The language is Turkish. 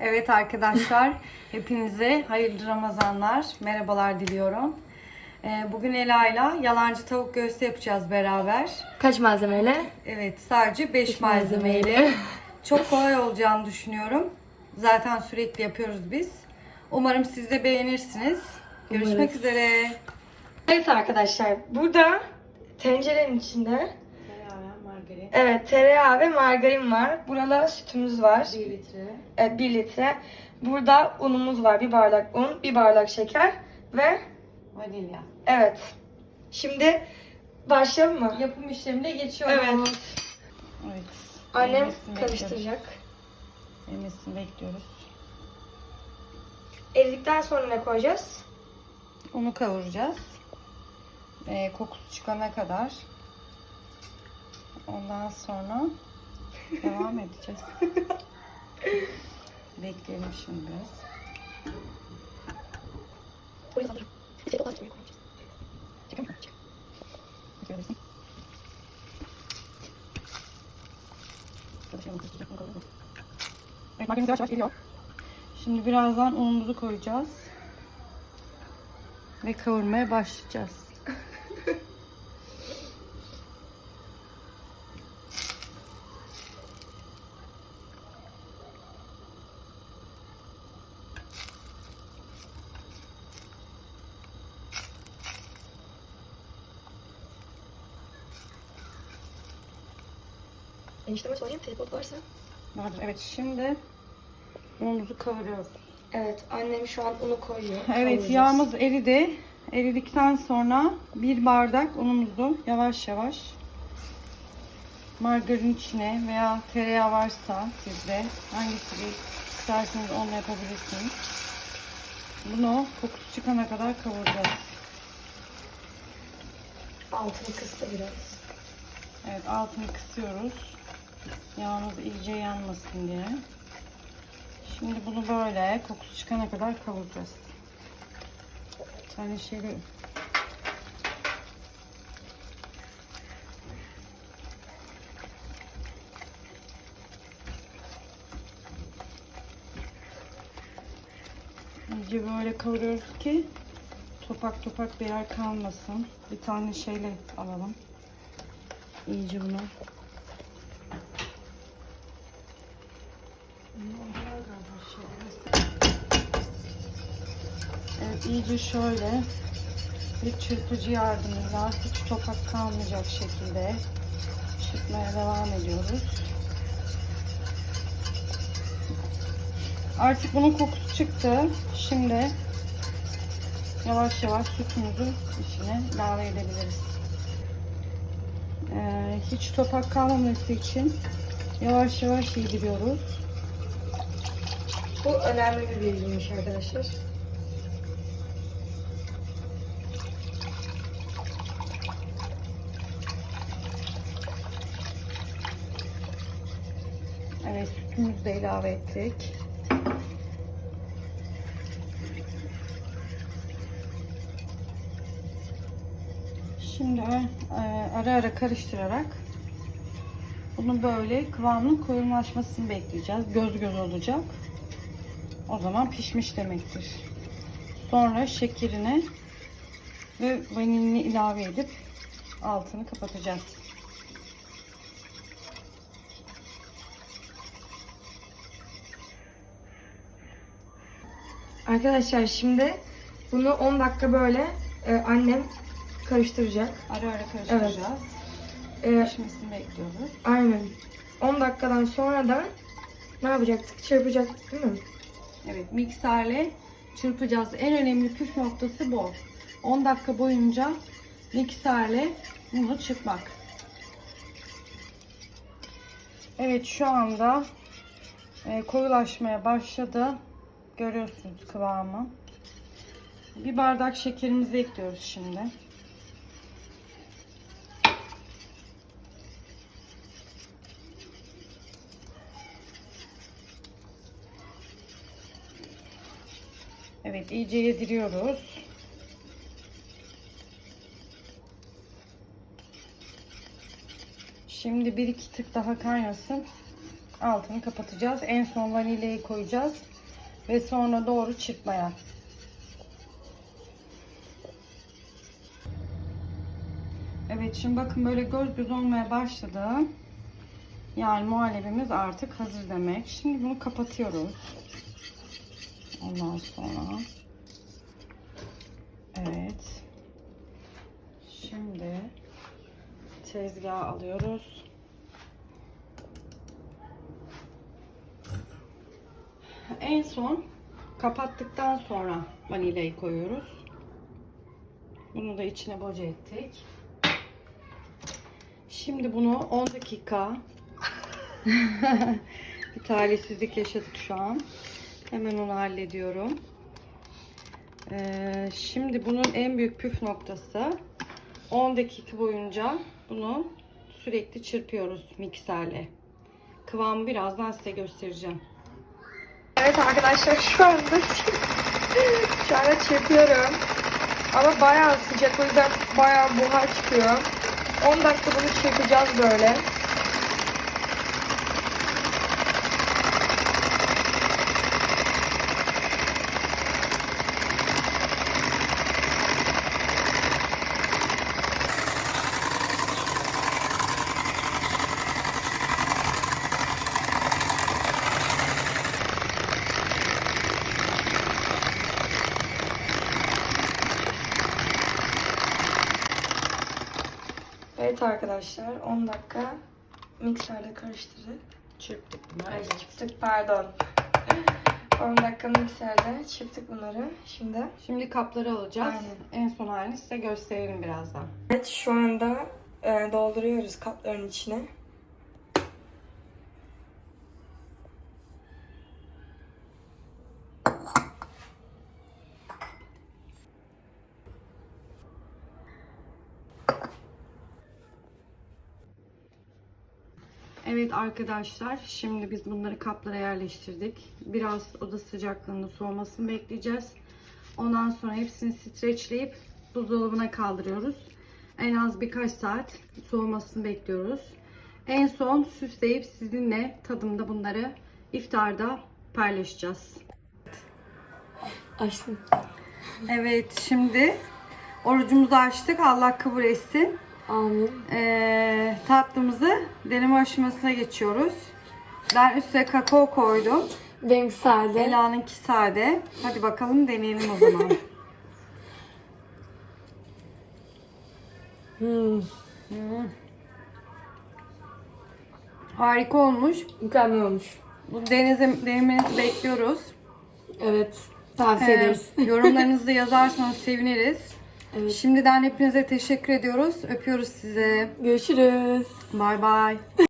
Evet arkadaşlar, hepinize hayırlı Ramazanlar, merhabalar diliyorum. Ee, Bugün Ela'yla yalancı tavuk göğsü yapacağız beraber. Kaç malzemeyle? Evet, sadece 5 malzemeyle. Çok kolay olacağını düşünüyorum. Zaten sürekli yapıyoruz biz. Umarım siz de beğenirsiniz. Görüşmek Umarız. üzere. Evet arkadaşlar burada tencerenin içinde margarin, evet tereyağı ve margarin var. Burada sütümüz var. 1 litre. Evet 1 litre. Burada unumuz var. Bir bardak un, bir bardak şeker ve Vanilya. evet. Şimdi başlayalım mı? Yapım işlemine geçiyoruz. Evet. Evet. Annem karıştıracak. Erimesini bekliyoruz. Eridikten sonra ne koyacağız? Unu kavuracağız. Ee, kokusu çıkana kadar. Ondan sonra devam edeceğiz. Bekleyelim şimdi biraz. Evet, makinemiz yavaş yavaş geliyor. Şimdi birazdan unumuzu koyacağız. Ve kavurmaya başlayacağız. Enişteme sorayım tripod varsa. Vardır. Evet şimdi unumuzu kavuruyoruz. Evet annem şu an unu koyuyor. Evet yağımız eridi. Eridikten sonra bir bardak unumuzu yavaş yavaş margarin içine veya tereyağı varsa sizde hangisini isterseniz onunla yapabilirsiniz. Bunu kokusu çıkana kadar kavuracağız. Altını kıstı biraz. Evet altını kısıyoruz. Yağımız iyice yanmasın diye. Şimdi bunu böyle kokusu çıkana kadar kavuracağız. Bir tane şeyle İyice böyle kavuruyoruz ki topak topak bir yer kalmasın. Bir tane şeyle alalım. İyice bunu. Evet iyice şöyle bir çırpıcı yardımıyla hiç topak kalmayacak şekilde çırpmaya devam ediyoruz. Artık bunun kokusu çıktı. Şimdi yavaş yavaş sütümüzü içine ilave edebiliriz. Ee, hiç topak kalmaması için yavaş yavaş yediriyoruz. Bu önemli bir bilgiymiş arkadaşlar. Evet sütümüzü de ilave ettik. Şimdi e, ara ara karıştırarak bunu böyle kıvamının koyulaşmasını bekleyeceğiz. Göz göz olacak. O zaman pişmiş demektir. Sonra şekerini ve vanilini ilave edip altını kapatacağız. Arkadaşlar şimdi bunu 10 dakika böyle e, annem karıştıracak. Ara ara karıştıracağız. E, Pişmesini bekliyoruz. aynen. 10 dakikadan sonra da ne yapacaktık? Çırpacaktık değil mi? Evet mikserle çırpacağız. En önemli püf noktası bu. 10 dakika boyunca mikserle bunu çırpmak. Evet şu anda e, koyulaşmaya başladı. Görüyorsunuz kıvamı. Bir bardak şekerimizi ekliyoruz şimdi. Evet iyice yediriyoruz. Şimdi bir iki tık daha kaynasın. altını kapatacağız. En son vanilyayı koyacağız. Ve sonra doğru çırpmaya. Evet şimdi bakın böyle göz göz olmaya başladı. Yani muhallebimiz artık hazır demek. Şimdi bunu kapatıyoruz. Ondan sonra Evet. Şimdi tezgaha alıyoruz. En son kapattıktan sonra vanilyayı koyuyoruz. Bunu da içine boca ettik. Şimdi bunu 10 dakika bir talihsizlik yaşadık şu an. Hemen onu hallediyorum. Ee, şimdi bunun en büyük püf noktası 10 dakika boyunca bunu sürekli çırpıyoruz mikserle. Kıvamı birazdan size göstereceğim. Evet arkadaşlar şu anda şu anda çırpıyorum. Ama bayağı sıcak o yüzden bayağı buhar çıkıyor. 10 dakika bunu çırpacağız böyle. Evet arkadaşlar 10 dakika mikserle karıştırdık. Çırptık bunu. Ay çırptık pardon. 10 dakika mikserle çırptık bunları. Şimdi Şimdi kapları alacağız. Aynen. En son halini size gösterelim birazdan. Evet şu anda e, dolduruyoruz kapların içine. Evet arkadaşlar şimdi biz bunları kaplara yerleştirdik. Biraz oda sıcaklığında soğumasını bekleyeceğiz. Ondan sonra hepsini streçleyip buzdolabına kaldırıyoruz. En az birkaç saat soğumasını bekliyoruz. En son süsleyip sizinle tadımda bunları iftarda paylaşacağız. Açtım. Evet şimdi orucumuzu açtık. Allah kabul etsin. Amin. Ee, tatlımızı deneme aşamasına geçiyoruz. Ben üstüne kakao koydum. Benim sade. Ela'nınki sade. Hadi bakalım deneyelim o zaman. Hmm, Hmm. Harika olmuş. mükemmel olmuş. Bu denize, denemenizi bekliyoruz. Evet. Tavsiye Ee, ederiz. yorumlarınızı yazarsanız seviniriz. Evet. Şimdiden hepinize teşekkür ediyoruz. Öpüyoruz size. Görüşürüz. Bay bay.